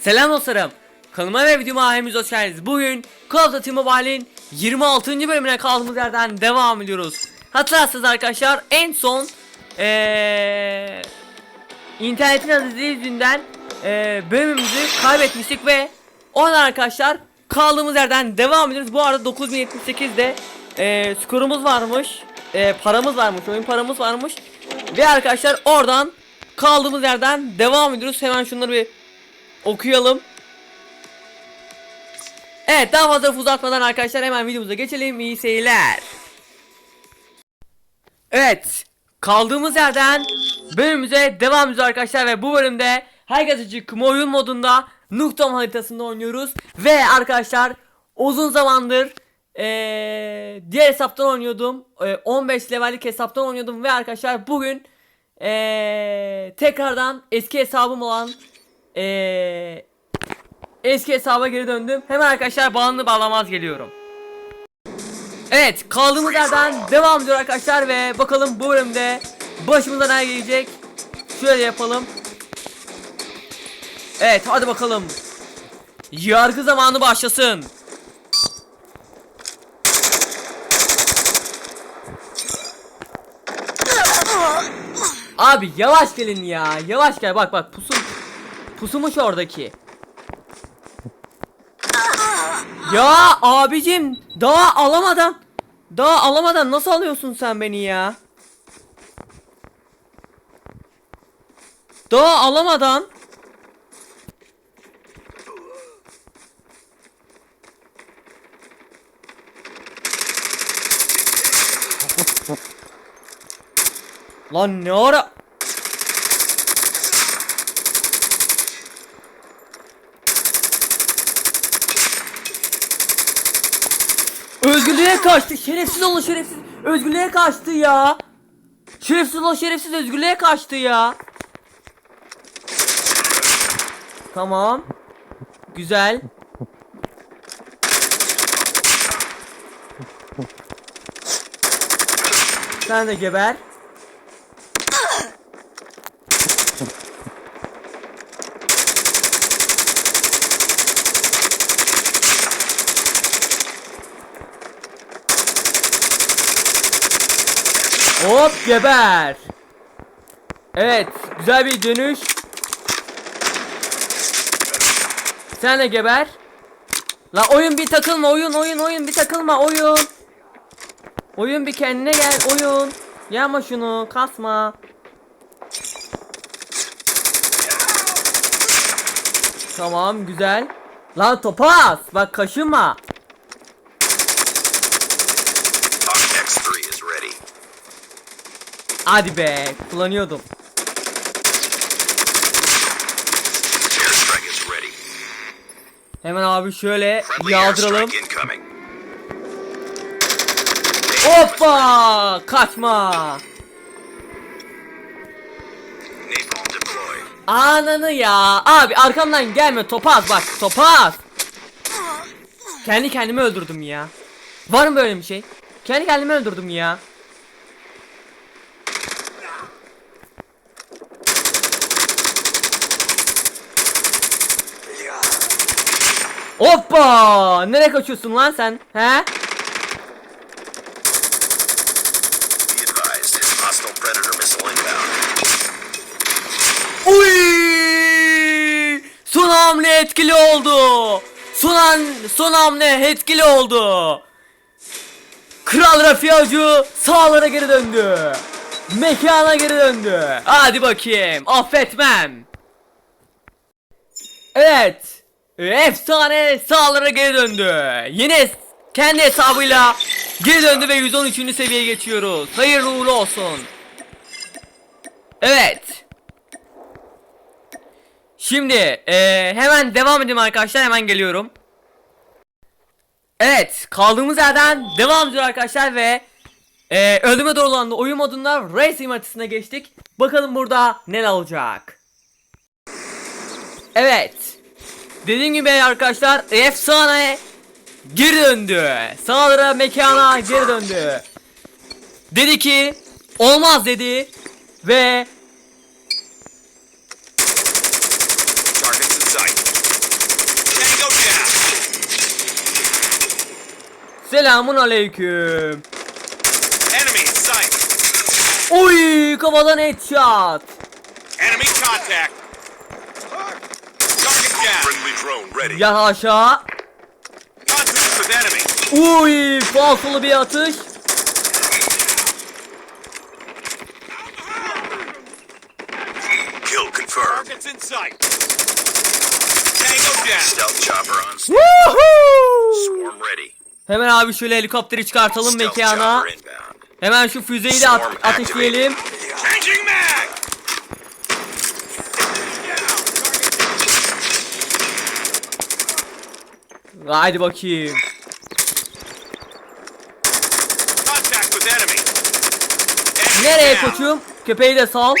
Selam dostlarım. Kanalıma ve videoma hepiniz hoş geldiniz. Bugün Call of Duty Mobile'in 26. bölümüne kaldığımız yerden devam ediyoruz. Hatırlarsınız arkadaşlar en son ee, internetin azizliği yüzünden ee, bölümümüzü kaybetmiştik ve oradan arkadaşlar kaldığımız yerden devam ediyoruz. Bu arada 9078'de ee, skorumuz varmış. ee, paramız varmış. Oyun paramız varmış. Ve arkadaşlar oradan kaldığımız yerden devam ediyoruz. Hemen şunları bir okuyalım. Evet daha fazla uzatmadan arkadaşlar hemen videomuza geçelim. İyi seyirler. Evet kaldığımız yerden bölümümüze devam ediyoruz arkadaşlar ve bu bölümde herkes için oyun modunda Nuktom haritasında oynuyoruz ve arkadaşlar uzun zamandır eee, diğer hesaptan oynuyordum Eee, 15 levellik hesaptan oynuyordum ve arkadaşlar bugün eee, tekrardan eski hesabım olan eee, eski hesaba geri döndüm. Hemen arkadaşlar bağlandı bağlamaz geliyorum. Evet kaldığımız yerden devam ediyor arkadaşlar ve bakalım bu bölümde başımıza ne gelecek? Şöyle yapalım. Evet hadi bakalım. Yargı zamanı başlasın. Abi yavaş gelin ya yavaş gel. Bak bak pusu Pusumuş oradaki Ya abicim daha alamadan daha alamadan nasıl alıyorsun sen beni ya? Daha alamadan Lan ne ara Özgürlüğe kaçtı. Şerefsiz olun şerefsiz. Özgürlüğe kaçtı ya. Şerefsiz olun şerefsiz özgürlüğe kaçtı ya. Tamam. Güzel. Sen de geber. Hop geber. Evet, güzel bir dönüş. Sen de geber. La oyun bir takılma, oyun oyun oyun bir takılma, oyun. Oyun bir kendine gel, oyun. Yapma şunu, kasma. Tamam, güzel. Lan topaz, bak kaşınma. Hadi be, kullanıyordum. Hemen abi şöyle yağdıralım. Hoppa! Kaçma! Ananı ya. Abi arkamdan gelme topaz bak topaz. Kendi kendimi öldürdüm ya. Var mı böyle bir şey? Kendi kendimi öldürdüm ya. Hoppa! Nereye kaçıyorsun lan sen? He? Uy! Son hamle etkili oldu. Son, an, son hamle etkili oldu. Kral Rafiacı sağlara geri döndü. Mekana geri döndü. Hadi bakayım. Affetmem. Evet. Efsane sağlara geri döndü. Yine kendi hesabıyla geri döndü ve 113. seviyeye geçiyoruz. Hayırlı uğurlu olsun. Evet. Şimdi eee, hemen devam edeyim arkadaşlar hemen geliyorum. Evet kaldığımız yerden devam ediyor arkadaşlar ve eee ölüme doğru olan oyun modunda Racing haritasına geçtik. Bakalım burada ne olacak. Evet. Dediğim gibi arkadaşlar efsane geri döndü. Sağlara mekana geri döndü. Dedi ki olmaz dedi ve. Selamun aleyküm. Oy kafadan headshot. Enemy contact. Target down. Friendly drone ready. Ya aşağı. Contact with enemy. Uy falsolu bir atış. Kill confirmed. Targets in sight. Tango down. Stealth chopper on Woohoo! swarm ready. Hemen abi şöyle helikopteri çıkartalım mekana. Hemen şu füzeyi de at- ateşleyelim. Haydi bakayım. Nereye koçum? Köpeği de sal.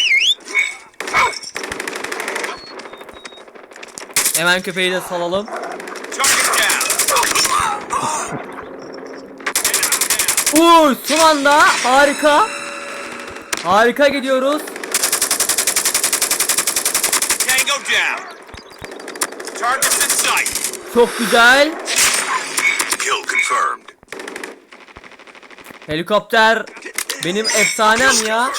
Hemen köpeği de salalım. Uy son anda harika. Harika gidiyoruz. Tango down. Targets in sight. Çok güzel. Kill confirmed. Helikopter benim efsanem ya.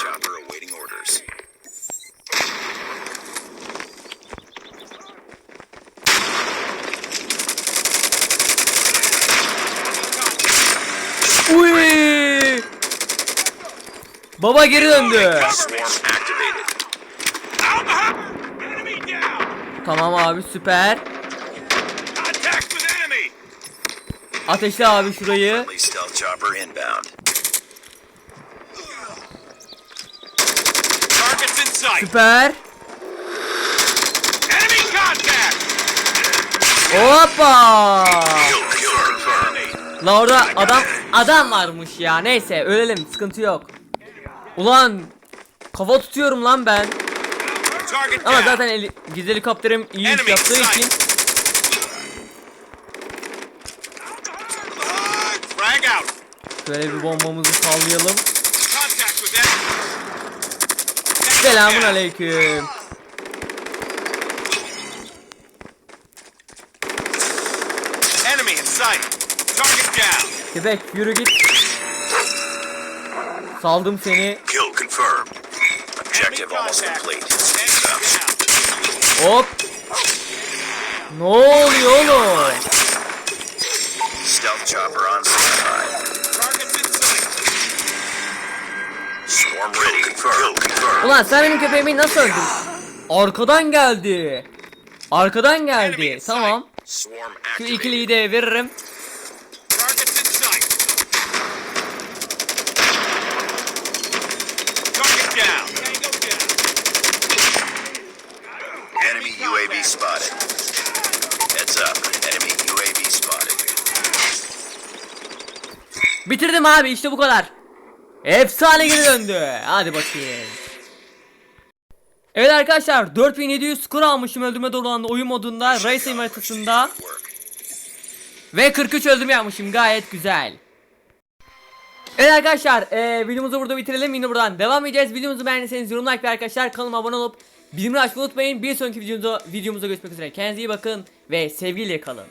Uy! Baba geri döndü. Tamam abi süper. Contact with enemy. Ateşle abi şurayı. Süper. Enemy contact. Hoppa! La orada adam adam varmış ya. Neyse ölelim sıkıntı yok. Ulan kafa tutuyorum lan ben. Ama zaten gizli helikopterim iyi iş yaptığı için şöyle bir bombamızı sallayalım. Selamun aleyküm. Enemy in sight. Target down. Köpek yürü git. Saldım seni. Kill confirmed. Objective almost complete. Hop. Ne oluyor oğlum? Stealth chopper on standby. Ulan sen benim köpeğimi nasıl öldürdün? Arkadan geldi. Arkadan geldi. Tamam. Şu ikiliyi de veririm. UAV spotted. Heads up. Enemy UAV spotted. Bitirdim abi işte bu kadar. Efsane geri döndü. Hadi bakayım. Evet arkadaşlar 4700 skor almışım öldürme dolu oyun modunda Racing haritasında ve 43 öldürme yapmışım gayet güzel. Evet arkadaşlar eee videomuzu burada bitirelim yine buradan devam edeceğiz videomuzu beğendiyseniz yorum like ve arkadaşlar kanalıma abone olup bildirimleri açmayı unutmayın bir sonraki videomuzda, videomuzda görüşmek üzere kendinize iyi bakın ve sevgiyle kalın.